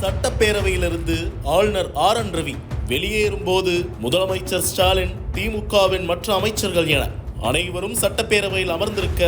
சட்டப்பேரவையிலிருந்து ஆளுநர் R N Ravi வெளியேறும் போது முதலமைச்சர் ஸ்டாலின் திமுகவின் மற்ற அமைச்சர்கள் என அனைவரும் சட்டப்பேரவையில் அமர்ந்திருக்க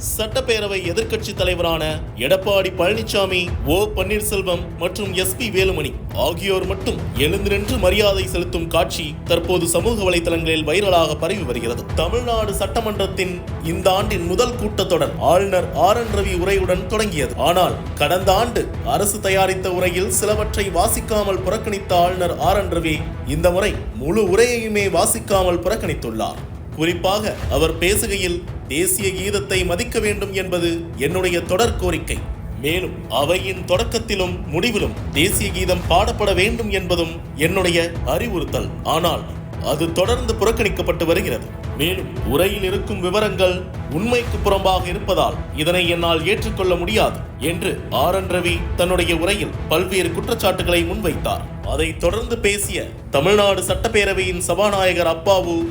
சட்டப்பேரவை எதிர்க்கட்சி தலைவரான எடப்பாடி பழனிசாமி ஓ. பன்னீர்செல்வம் மற்றும் எஸ். பி. வேலுமணி ஆகியோர் மட்டும் எழுந்து நின்று மரியாதை செலுத்தும் காட்சி தற்போது சமூக வலைதளங்களில் வைரலாக பரவி வருகிறது. தமிழ்நாடு சட்டமன்றத்தின் இந்த ஆண்டின் முதல் கூட்டத்தொடர் ஆளுநர் ஆர். என். ரவி உரையுடன் தொடங்கியது. ஆனால் கடந்த ஆண்டு அரசு தயாரித்த உரையில் சிலவற்றை வாசிக்காமல் புறக்கணித்த ஆளுநர் ஆர். என். ரவி இந்த முறை முழு உரையையுமே வாசிக்காமல் புறக்கணித்துள்ளார். குறிப்பாக அவர் பேசுகையில் தேசிய கீதத்தை மதிக்க வேண்டும் என்பது என்னுடைய தொடர் கோரிக்கை. மேலும் அவையின் தொடக்கத்திலும் முடிவிலும் தேசிய கீதம் பாடப்பட வேண்டும் என்பதும் என்னுடைய அறிவுறுத்தல். ஆனால் அது தொடர்ந்து புறக்கணிக்கப்பட்டு வருகிறது. மேலும் உரையில் இருக்கும் விவரங்கள் உண்மைக்கு புறம்பாக இருப்பதால் இதனை என்னால் ஏற்றுக்கொள்ள முடியாது என்று ஆர். என். ரவி தன்னுடைய உரையில் பல்வேறு குற்றச்சாட்டுகளை முன்வைத்தார். அதைத் தொடர்ந்து பேசிய தமிழ்நாடு சட்டப்பேரவையின் சபாநாயகர் அப்பாவு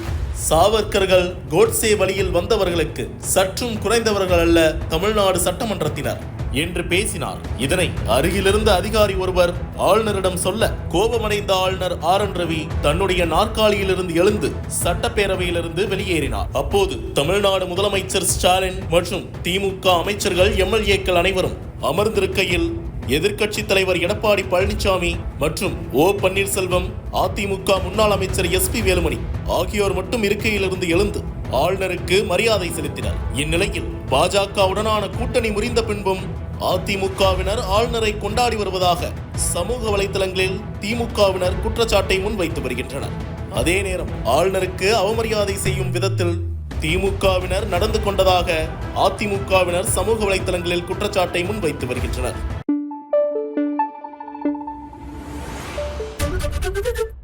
சாவர்கர்கள் கோட்சே வழியில் வந்தவர்களுக்கு சற்றும் குறைந்தவர்கள் அல்ல தமிழ்நாடு சட்டமன்றத்தினர். என்று பேசினார். இதனை அருகிலிருந்த அதிகாரி ஒருவர் ஆளுநரிடம் சொல்ல கோபமடைந்த ஆளுநர் ஆர் என் ரவி தன்னுடைய நாற்காலியிலிருந்து எழுந்து சட்டப்பேரவையிலிருந்து வெளியேறினார். அப்போது தமிழ்நாடு முதலமைச்சர் ஸ்டாலின் மற்றும் திமுக அமைச்சர்கள் எம்எல்ஏக்கள் அனைவரும் அமர்ந்திருக்கையில் எதிர்க்கட்சி தலைவர் எடப்பாடி பழனிசாமி மற்றும் ஓ பன்னீர்செல்வம் அதிமுக முன்னாள் அமைச்சர் எஸ் பி வேலுமணி ஆகியோர் மட்டும் இருக்கையிலிருந்து எழுந்து ஆளுநருக்கு மரியாதை செலுத்தினர். இந்நிலையில் பாஜகவுடனான கூட்டணி முறிந்த பின்பும் அதிமுகவினர் ஆளுநரை கொண்டாடி வருவதாக சமூக வலைதளங்களில் திமுகவினர் குற்றச்சாட்டை முன்வைத்து வருகின்றனர். அதே நேரம் ஆளுநருக்கு அவமரியாதை செய்யும் விதத்தில் திமுகவினர் நடந்து கொண்டதாக அதிமுகவினர் சமூக வலைதளங்களில் குற்றச்சாட்டை முன்வைத்து வருகின்றனர். どどど。